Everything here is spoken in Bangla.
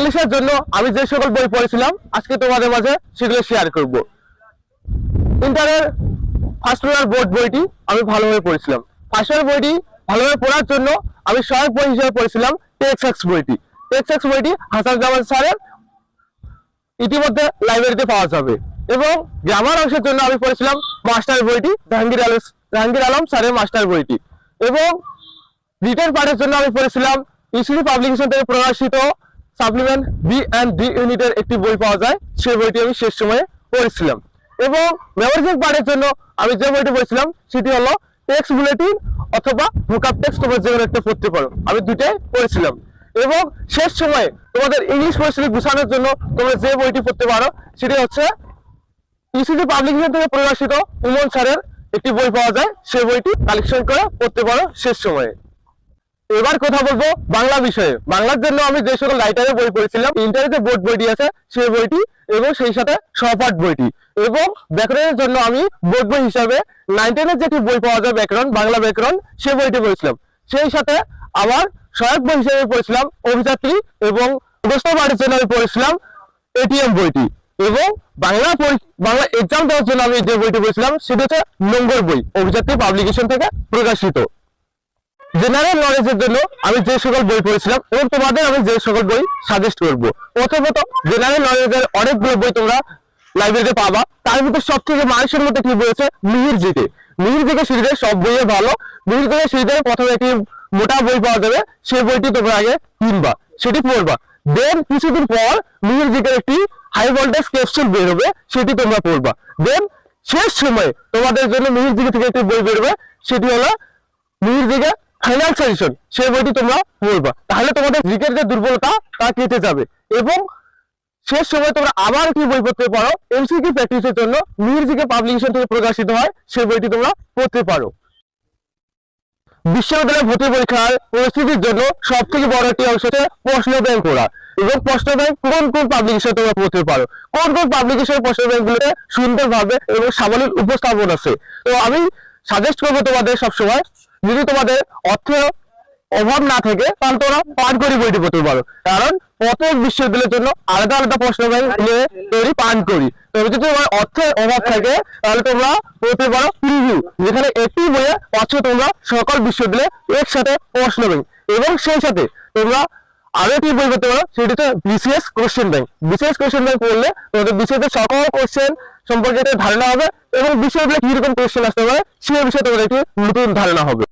ইংলিশের জন্য আমি যে সকল বই পড়েছিলাম, আজকে তোমাদের মাঝে সেগুলো শেয়ার করব। ইন্টারের ফার্স্ট ইয়ার বোর্ড বইটি আমি ভালোভাবে পড়েছিলাম। ফার্স্ট ইয়ার বইটি ভালোভাবে পড়ার জন্য আমি সহায়ক বই হিসেবে পড়েছিলাম টেক্সএক্স বইটি। টেক্সএক্স বইটি হাসান জামান স্যারের ইতিমধ্যে লাইব্রেরিতে পাওয়া যাবে। এবং গ্রামার অংশের জন্য আমি পড়েছিলাম মাস্টার বইটি, জাহাঙ্গীর আলম জাহাঙ্গীর আলম স্যারের মাস্টার বইটি। এবং রিটার্ন পার্টের জন্য আমি পড়েছিলাম ইসিডি পাবলিকেশন থেকে প্রকাশিত সাপ্লিমেন্ট বি অ্যান্ড ডি ইউনিটের একটি বই পাওয়া যায়, সেই বইটি আমি শেষ সময়ে পড়েছিলাম। এবং মেমোরিজিং পার্টের জন্য আমি যে বইটি পড়েছিলাম, সেটি হলো টেক্সট বুলেটিন অথবা ভোকাপ টেক্সট তোমরা যে একটা পড়তে পারো আমি দুটাই পড়েছিলাম। এবং শেষ সময়ে তোমাদের ইংলিশ পরিস্থিতি গুছানোর জন্য তোমরা যে বইটি পড়তে পারো, সেটি হচ্ছে ইসিডি পাবলিকেশন থেকে প্রকাশিত ইমন স্যারের একটি বই পাওয়া যায়, সেই বইটি কালেকশন করে পড়তে পারো শেষ সময়ে। এবার কথা বলব বাংলা বিষয়ে। বাংলার জন্য আমি যে সকল রাইটারের বই পড়েছিলাম ইন্টারে যে বোর্ড বইটি আছে সেই বইটি এবং সেই সাথে সহপাঠ বইটি। এবং ব্যাকরণের জন্য আমি বোর্ড বই হিসাবে নাইন টেনের যেটি বই পাওয়া যায়, ব্যাকরণ, বাংলা ব্যাকরণ সেই বইটি পড়েছিলাম। সেই সাথে আমার সহায়ক বই হিসেবে পড়েছিলাম অভিযাত্রী এবং প্রশ্ন পাঠের জন্য আমি পড়েছিলাম এটিএম বইটি। এবং বাংলা বাংলা এক্সাম দেওয়ার জন্য আমি যে বইটি পড়েছিলাম, সেটি হচ্ছে নোংর বই, অভিযাত্রী পাবলিকেশন থেকে প্রকাশিত। জেনারেল নলেজের জন্য আমি যে সকল বই পড়েছিলাম, এবং তোমাদের আমি যে সকল বই সাজেস্ট করব। প্রথমত জেনারেল নলেজের অনেকগুলো বই তোমরা লাইব্রেরিতে পাবা। তার মধ্যে সব থেকে মানুষের মধ্যে কি বলেছে মিহির জিতে। মিহির সিরিজের সব বইয়ে ভালো। মিহির জিকে সিরিজের প্রথমে একটি মোটা বই পাওয়া যাবে। সেই বইটি তোমরা আগে কিনবা, সেটি পড়বা। দেন কিছুদিন পর মিহির জিকের একটি হাই ভোল্টেজ ক্যাপসুল বের হবে, সেটি তোমরা পড়বা। দেন শেষ সময়ে তোমাদের জন্য মিহির জিকে থেকে একটি বই বেরোবে, সেটি হলো ফাইনাল সাজেশন সেই বইটি তোমরা পড়বা। তাহলে তোমাদের জিকের যে দুর্বলতা, তা কেটে যাবে। এবং শেষ সময় তোমরা আবার কি বই পড়তে পারো, এমসিকিউ প্র্যাকটিসের জন্য মিহির জিকে পাবলিকেশন থেকে প্রকাশিত হয়, সেই বইটি তোমরা পড়তে পারো। বিশ্ববিদ্যালয় ভর্তি পরীক্ষার পরিস্থিতির জন্য সব থেকে বড় একটি অংশ হচ্ছে প্রশ্ন ব্যাংক করা এবং প্রশ্ন ব্যাংক কোন কোন পাবলিকেশন তোমরা পড়তে পারো? কোন কোন পাবলিকেশন প্রশ্ন ব্যাংকগুলোতে সুন্দরভাবে এবং সাবলীল উপস্থাপন আছে? তো আমি সাজেস্ট করব তোমাদের সবসময় যদি তোমাদের অর্থ অভাব না থাকে, তাহলে তোমরা পান করি বইটি পড়তে পারো। কারণ প্রত্যেক বিশ্ববিদ্যালয়ের জন্য আলাদা আলাদা প্রশ্ন নিয়ে তৈরি পান করি। তবে যদি তোমার অর্থের অভাব থাকে, তাহলে তোমরা পড়তে পারো প্রিভিউ যেখানে একটি বইয়ে পাচ্ছ তোমরা সকল বিশ্ববিদ্যালয়ে একসাথে প্রশ্ন ব্যাংক এবং সেই সাথে তোমরা আরও একটি বই পড়তে পারো, সেটি হচ্ছে BCS question bank BCS question bank পড়লে তোমাদের বিসিএস সকল কোশ্চেন সম্পর্কে ধারণা হবে এবং বিশ্ববিদ্যালয়ে কীরকম কোশ্চেন আসতে পারে সেই বিষয়ে তোমাদের একটি নতুন ধারণা হবে।